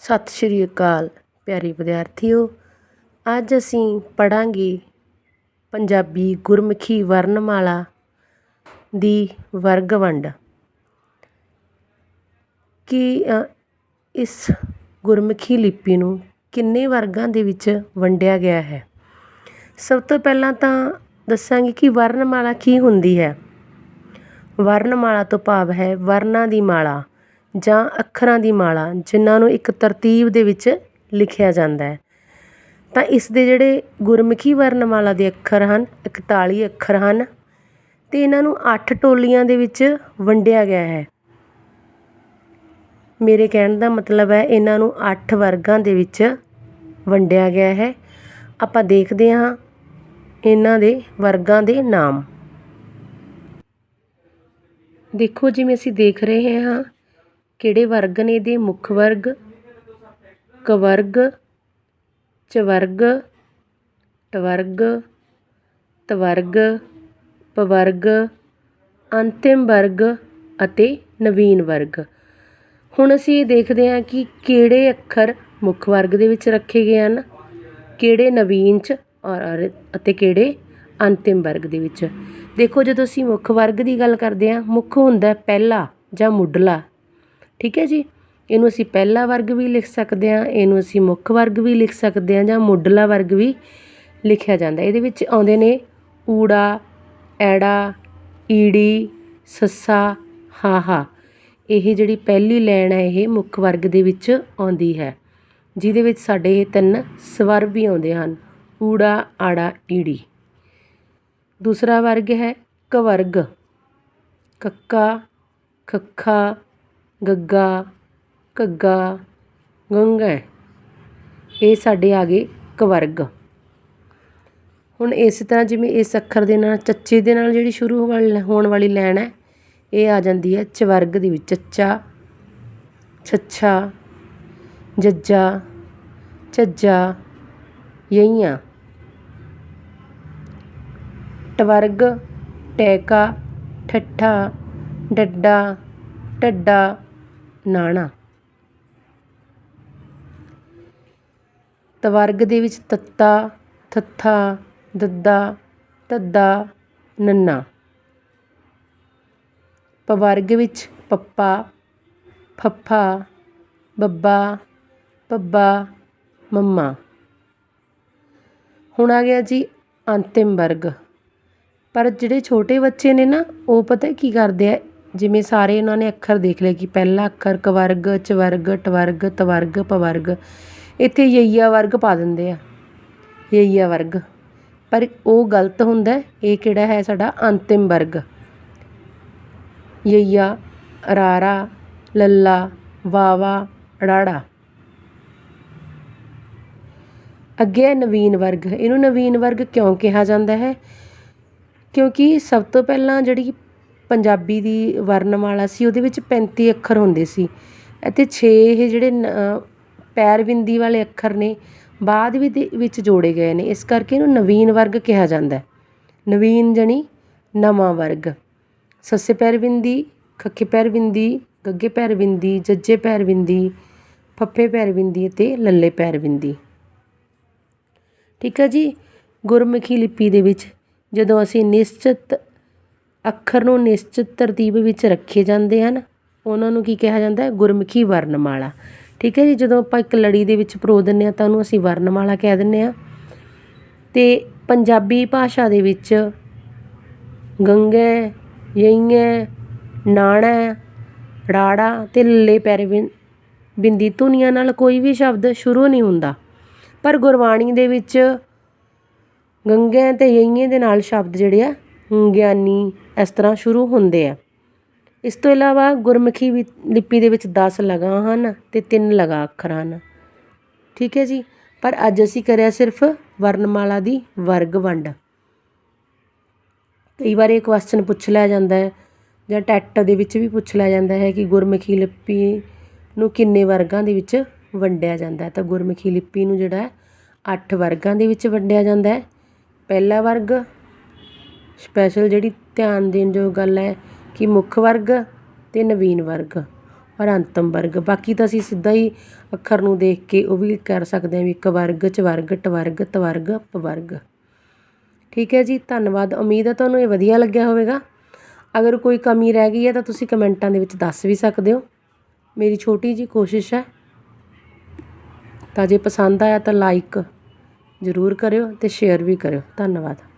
ਸਤਿ ਸ਼੍ਰੀ ਅਕਾਲ ਪਿਆਰੇ ਵਿਦਿਆਰਥੀਓ। ਅੱਜ ਅਸੀਂ ਪੜਾਂਗੇ ਪੰਜਾਬੀ ਗੁਰਮੁਖੀ ਵਰਣਮਾਲਾ ਦੀ ਵਰਗ ਵੰਡ ਕਿ ਇਸ ਗੁਰਮੁਖੀ ਲਿਪੀ ਨੂੰ ਕਿੰਨੇ ਵਰਗਾਂ ਦੇ ਵਿੱਚ ਵੰਡਿਆ ਗਿਆ ਹੈ? ਸਭ ਤੋਂ ਪਹਿਲਾਂ ਤਾਂ ਦੱਸਾਂਗੇ ਕਿ ਵਰਣਮਾਲਾ ਕੀ ਹੁੰਦੀ ਹੈ। ਵਰਣਮਾਲਾ ਤੋਂ ਭਾਵ ਹੈ ਵਰਨਾਂ ਦੀ ਮਾਲਾ। ਜਾਂ ਅੱਖਰਾਂ ਦੀ ਮਾਲਾ, ਜਿਨ੍ਹਾਂ ਨੂੰ ਇੱਕ ਤਰਤੀਬ ਦੇ ਵਿੱਚ ਲਿਖਿਆ ਜਾਂਦਾ ਹੈ। ਤਾਂ ਇਸ ਦੇ ਜਿਹੜੇ ਗੁਰਮੁਖੀ ਵਰਣਮਾਲਾ ਦੇ ਅੱਖਰ ਹਨ 41 ਅੱਖਰ ਹਨ ਅਤੇ ਇਹਨਾਂ ਨੂੰ ਅੱਠ ਟੋਲੀਆਂ ਦੇ ਵਿੱਚ ਵੰਡਿਆ ਗਿਆ ਹੈ। ਮੇਰੇ ਕਹਿਣ ਦਾ ਮਤਲਬ ਹੈ, ਇਹਨਾਂ ਨੂੰ ਅੱਠ ਵਰਗਾਂ ਦੇ ਵਿੱਚ ਵੰਡਿਆ ਗਿਆ ਹੈ। ਆਪਾਂ ਦੇਖਦੇ ਹਾਂ ਇਹਨਾਂ ਦੇ ਵਰਗਾਂ ਦੇ ਨਾਮ। ਦੇਖੋ ਜਿਵੇਂ ਅਸੀਂ ਦੇਖ ਰਹੇ ਹਾਂ ਕਿਹੜੇ ਵਰਗ ਨੇ ਇਹਦੇ ਮੁੱਖ ਵਰਗ? ਕਵਰਗ, ਚਵਰਗ, ਟਵਰਗ, ਤਵਰਗ, ਪਵਰਗ, ਅੰਤਿਮ ਵਰਗ ਅਤੇ ਨਵੀਨ ਵਰਗ। ਹੁਣ ਅਸੀਂ ਇਹ ਦੇਖਦੇ ਹਾਂ ਕਿ ਕਿਹੜੇ ਅੱਖਰ ਮੁੱਖ ਵਰਗ ਦੇ ਵਿੱਚ ਰੱਖੇ ਗਏ ਹਨ, ਕਿਹੜੇ ਨਵੀਨ ਚ ਔਰ ਅਤੇ ਕਿਹੜੇ ਅੰਤਿਮ ਵਰਗ ਦੇ ਵਿੱਚ। ਦੇਖੋ ਜਦੋਂ ਅਸੀਂ ਮੁੱਖ ਵਰਗ ਦੀ ਗੱਲ ਕਰਦੇ ਹਾਂ, ਮੁੱਖ ਹੁੰਦਾ ਪਹਿਲਾ ਜਾਂ ਮੁੱਢਲਾ। ਠੀਕ ਹੈ ਜੀ? ਇਹਨੂੰ ਅਸੀਂ ਪਹਿਲਾ ਵਰਗ ਵੀ ਲਿਖ ਸਕਦੇ ਹਾਂ, ਇਹਨੂੰ ਅਸੀਂ ਮੁੱਖ ਵਰਗ ਵੀ ਲਿਖ ਸਕਦੇ ਹਾਂ ਜਾਂ ਮੁੱਢਲਾ ਵਰਗ ਵੀ ਲਿਖਿਆ ਜਾਂਦਾ ਇਹਦੇ ਵਿੱਚ ਆਉਂਦੇ ਨੇ ਊੜਾ, ਐੜਾ, ਈੜੀ, ਸੱਸਾ, ਹਾਹਾ। ਇਹ ਜਿਹੜੀ ਪਹਿਲੀ ਲਾਈਨ ਹੈ, ਇਹ ਮੁੱਖ ਵਰਗ ਦੇ ਵਿੱਚ ਆਉਂਦੀ ਹੈ। ਜਿਹਦੇ ਵਿੱਚ ਸਾਡੇ ਇਹ ਤਿੰਨ ਸਵਰ ਵੀ ਆਉਂਦੇ ਹਨ, ਊੜਾ, ਆੜਾ, ਈੜੀ। ਦੂਸਰਾ ਵਰਗ ਹੈ ਕਵਰਗ। ਕੱਕਾ, ਖੱਖਾ ਗੱਗਾ, ਘੱਗਾ, ਗੰਗਾ ਇਹ ਸਾਡੇ ਆ ਗਏ ਕਵਰਗ ਹੁਣ ਇਸ ਤਰ੍ਹਾਂ ਜਿਵੇਂ ਇਸ ਅੱਖਰ ਦੇ ਨਾਲ, ਚੱਚੇ ਦੇ ਨਾਲ ਜਿਹੜੀ ਸ਼ੁਰੂ ਹੋਣ ਵਾਲੀ ਲਾਈਨ ਹੈ, ਇਹ ਆ ਜਾਂਦੀ ਹੈ ਚਵਰਗ ਦੇ ਵਿੱਚ, ਚੱਚਾ, ਛੱਛਾ, ਜੱਜਾ, ਝੱਜਾ, ਯਈਆਂ। ਟਵਰਗ, ਟੈਕਾ, ਠੱਠਾ, ਡੱਡਾ, ਢੱਡਾ ਨਾਣਾ। ਤਵਰਗ ਦੇ ਵਿੱਚ ਤੱਤਾ, ਥੱਥਾ, ਦੱਦਾ, ਧੱਦਾ, ਨੰਨਾ। ਪਵਰਗ ਵਿੱਚ ਪੱਪਾ, ਫੱਫਾ, ਬੱਬਾ ਪੱਬਾ ਮੰਮਾ। ਹੁਣ ਆ ਗਿਆ ਜੀ ਅੰਤਿਮ ਵਰਗ। ਪਰ ਜਿਹੜੇ ਛੋਟੇ ਬੱਚੇ ਨੇ ਨਾ, ਉਹ ਪਤਾ ਕੀ ਕਰਦੇ ਆ? ਜਿਵੇਂ ਸਾਰੇ ਉਹਨਾਂ ਨੇ ਅੱਖਰ ਦੇਖ ਲਏ ਕਿ ਪਹਿਲਾ ਅੱਖਰ ਕਵਰਗ, ਚਵਰਗ, ਟਵਰਗ, ਤਵਰਗ, ਪਵਰਗ। ਇੱਥੇ ਯਈਆ ਵਰਗ ਪਾ ਦਿੰਦੇ ਆ। ਯਈਆ ਵਰਗ। ਪਰ ਉਹ ਗਲਤ ਹੁੰਦਾ ਇਹ ਕਿਹੜਾ ਹੈ? ਸਾਡਾ ਅੰਤਿਮ ਵਰਗ। ਯਈਆ ਰਾਰਾ ਲੱਲਾ, ਵਾਵਾ ੜਾੜਾ ਅੱਗੇ ਹੈ ਨਵੀਨ ਵਰਗ। ਇਹਨੂੰ ਨਵੀਨ ਵਰਗ ਕਿਉਂ ਕਿਹਾ ਜਾਂਦਾ ਹੈ? ਕਿਉਂਕਿ ਸਭ ਤੋਂ ਪਹਿਲਾਂ ਜਿਹੜੀ ਪੰਜਾਬੀ ਦੀ ਵਰਣਮਾਲਾ ਸੀ, ਉਹਦੇ ਵਿੱਚ 35 ਅੱਖਰ ਹੁੰਦੇ ਸੀ। ਅਤੇ ਛੇ ਇਹ ਜਿਹੜੇ ਪੈਰਵਿੰਦੀ ਵਾਲੇ ਅੱਖਰ ਨੇ, ਬਾਅਦ ਵਿੱਚ ਜੋੜੇ ਗਏ ਨੇ। ਇਸ ਕਰਕੇ ਇਹਨੂੰ ਨਵੀਨ ਵਰਗ ਕਿਹਾ ਜਾਂਦਾ ਨਵੀਨ ਜਾਣੀ, ਨਵਾਂ ਵਰਗ। ਸੱਸੇ ਪੈਰਵਿੰਦੀ, ਖੱਖੇ ਪੈਰਵਿੰਦੀ, ਗੱਗੇ ਪੈਰਵਿੰਦੀ, ਜੱਜੇ ਪੈਰਵਿੰਦੀ, ਫੱਫੇ ਪੈਰਵਿੰਦੀ ਅਤੇ ਲੱਲੇ ਪੈਰਵਿੰਦੀ। ਠੀਕ ਹੈ ਜੀ? ਗੁਰਮੁਖੀ ਲਿਪੀ ਦੇ ਵਿੱਚ ਜਦੋਂ ਅਸੀਂ ਨਿਸ਼ਚਿਤ ਅੱਖਰ ਨੂੰ ਨਿਸ਼ਚਿਤ ਤਰਤੀਬ ਵਿੱਚ ਰੱਖੇ ਜਾਂਦੇ ਹਨ। ਉਹਨਾਂ ਨੂੰ ਕੀ ਕਿਹਾ ਜਾਂਦਾ ਗੁਰਮੁਖੀ ਵਰਣਮਾਲਾ। ਠੀਕ ਹੈ ਜੀ, ਜਦੋਂ ਆਪਾਂ ਇੱਕ ਲੜੀ ਦੇ ਵਿੱਚ ਪਰੋ ਦਿੰਦੇ ਹਾਂ ਤਾਂ ਉਹਨੂੰ ਅਸੀਂ ਵਰਣਮਾਲਾ ਕਹਿ ਦਿੰਦੇ ਹਾਂ। ਅਤੇ ਪੰਜਾਬੀ ਭਾਸ਼ਾ ਦੇ ਵਿੱਚ ਗੰਗੇ ਯਈਏ ਨਾਣਾ, ਰਾੜਾ ਤੇ ਲੱਲੇ ਪੈਰੇ ਬਿੰਦੀ ਧੁਨੀਆਂ ਨਾਲ ਕੋਈ ਵੀ ਸ਼ਬਦ ਸ਼ੁਰੂ ਨਹੀਂ ਹੁੰਦਾ। ਪਰ ਗੁਰਬਾਣੀ ਦੇ ਵਿੱਚ ਗੰਗੇ ਤੇ ਯਈਏ ਦੇ ਨਾਲ ਸ਼ਬਦ ਜਿਹੜੇ ਆ ਗਿਆਨੀ ਇਸ ਤਰ੍ਹਾਂ ਸ਼ੁਰੂ ਹੁੰਦੇ ਆ। ਇਸ ਤੋਂ ਇਲਾਵਾ ਗੁਰਮੁਖੀ ਵਿ, ਲਿਪੀ ਦੇ ਵਿੱਚ 10 ਲਗਾ ਹਨ ਅਤੇ ਤਿੰਨ ਲਗਾ ਅੱਖਰ ਹਨ। ਠੀਕ ਹੈ ਜੀ? ਪਰ ਅੱਜ ਅਸੀਂ ਕਰਿਆ ਸਿਰਫ ਵਰਣਮਾਲਾ ਦੀ ਵਰਗ ਵੰਡ ਕਈ ਵਾਰ ਇਹ ਕੁਐਸਚਨ ਪੁੱਛ ਲਿਆ ਜਾਂਦਾ ਹੈ ਜਾਂ ਟੈਟ ਦੇ ਵਿੱਚ ਵੀ ਪੁੱਛ ਲਿਆ ਜਾਂਦਾ ਹੈ ਕਿ ਗੁਰਮੁਖੀ ਲਿਪੀ ਨੂੰ ਕਿੰਨੇ ਵਰਗਾਂ ਦੇ ਵਿੱਚ ਵੰਡਿਆ ਜਾਂਦਾ ਹੈ। ਤਾਂ ਗੁਰਮੁਖੀ ਲਿਪੀ ਨੂੰ ਜਿਹੜਾ ਅੱਠ ਵਰਗਾਂ ਦੇ ਵਿੱਚ ਵੰਡਿਆ ਜਾਂਦਾ ਹੈ। ਪਹਿਲਾ ਵਰਗ ਸਪੈਸ਼ਲ ਜਿਹੜੀ ਧਿਆਨ ਦੇਣ ਯੋਗ ਗੱਲ ਹੈ ਕਿ ਮੁੱਖ ਵਰਗ ਅਤੇ ਨਵੀਨ ਵਰਗ ਔਰ ਅੰਤਮ ਵਰਗ। ਬਾਕੀ ਤਾਂ ਅਸੀਂ ਸਿੱਧਾ ਹੀ ਅੱਖਰ ਨੂੰ ਦੇਖ ਕੇ ਉਹ ਵੀ ਕਰ ਸਕਦੇ ਹਾਂ ਵੀ ਇੱਕ ਵਰਗ ਚਵਰਗ ਟਵਰਗ, ਤਵਰਗ, ਪਵਰਗ। ਠੀਕ ਹੈ ਜੀ, ਧੰਨਵਾਦ। ਉਮੀਦ ਹੈ ਤੁਹਾਨੂੰ ਇਹ ਵਧੀਆ ਲੱਗਿਆ ਹੋਵੇਗਾ। ਅਗਰ ਕੋਈ ਕਮੀ ਰਹਿ ਗਈ ਹੈ ਤਾਂ ਤੁਸੀਂ ਕਮੈਂਟਾਂ ਦੇ ਵਿੱਚ ਦੱਸ ਵੀ ਸਕਦੇ ਹੋ। ਮੇਰੀ ਛੋਟੀ ਜੀ ਕੋਸ਼ਿਸ਼ ਹੈ। ਤਾਂ ਜੇ ਪਸੰਦ ਆਇਆ ਤਾਂ ਲਾਈਕ ਜ਼ਰੂਰ ਕਰਿਓ ਤੇ ਸ਼ੇਅਰ ਵੀ ਕਰਿਓ। ਧੰਨਵਾਦ।